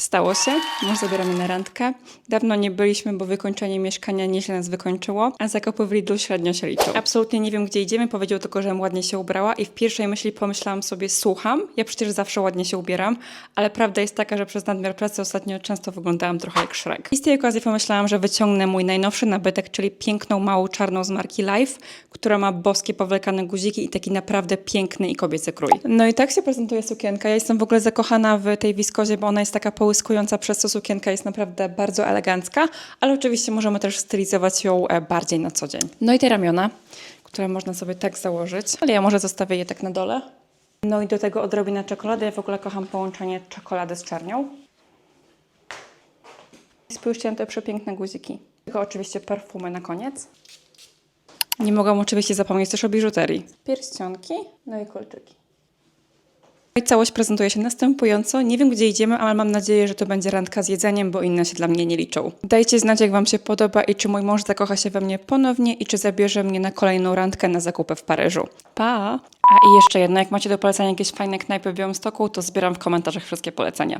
Stało się, mąż zabiera na randkę. Dawno nie byliśmy, bo wykończenie mieszkania nieźle nas wykończyło, a zakupy w Lidlu średnio się liczą. Absolutnie nie wiem, gdzie idziemy, powiedział tylko, że ładnie się ubrała i w pierwszej myśli pomyślałam sobie, słucham, ja przecież zawsze ładnie się ubieram, ale prawda jest taka, że przez nadmiar pracy ostatnio często wyglądałam trochę jak Shrek. I z tej okazji pomyślałam, że wyciągnę mój najnowszy nabytek, czyli piękną, małą, czarną z marki Life, która ma boskie powlekane guziki i taki naprawdę piękny i kobiecy krój. No i tak się prezentuje sukienka. Ja jestem w ogóle zakochana w tej wiskozie, bo ona jest taka połyskująca, przez co sukienka jest naprawdę bardzo elegancka, ale oczywiście możemy też stylizować ją e, bardziej na co dzień. No i te ramiona, które można sobie tak założyć, ale ja może zostawię je tak na dole. No i do tego odrobina czekolady. Ja w ogóle kocham połączenie czekolady z czarnią. Spójrzcie na te przepiękne guziki. Tylko oczywiście perfumy na koniec. Nie mogłam oczywiście zapomnieć też o biżuterii. Pierścionki, no i kolczyki. No I całość prezentuje się następująco. Nie wiem, gdzie idziemy, ale mam nadzieję, że to będzie randka z jedzeniem, bo inne się dla mnie nie liczą. Dajcie znać, jak Wam się podoba i czy mój mąż zakocha się we mnie ponownie i czy zabierze mnie na kolejną randkę na zakupy w Paryżu. Pa! A i jeszcze jedno, jak macie do polecenia jakieś fajne knajpy w Białymstoku, to zbieram w komentarzach wszystkie polecenia.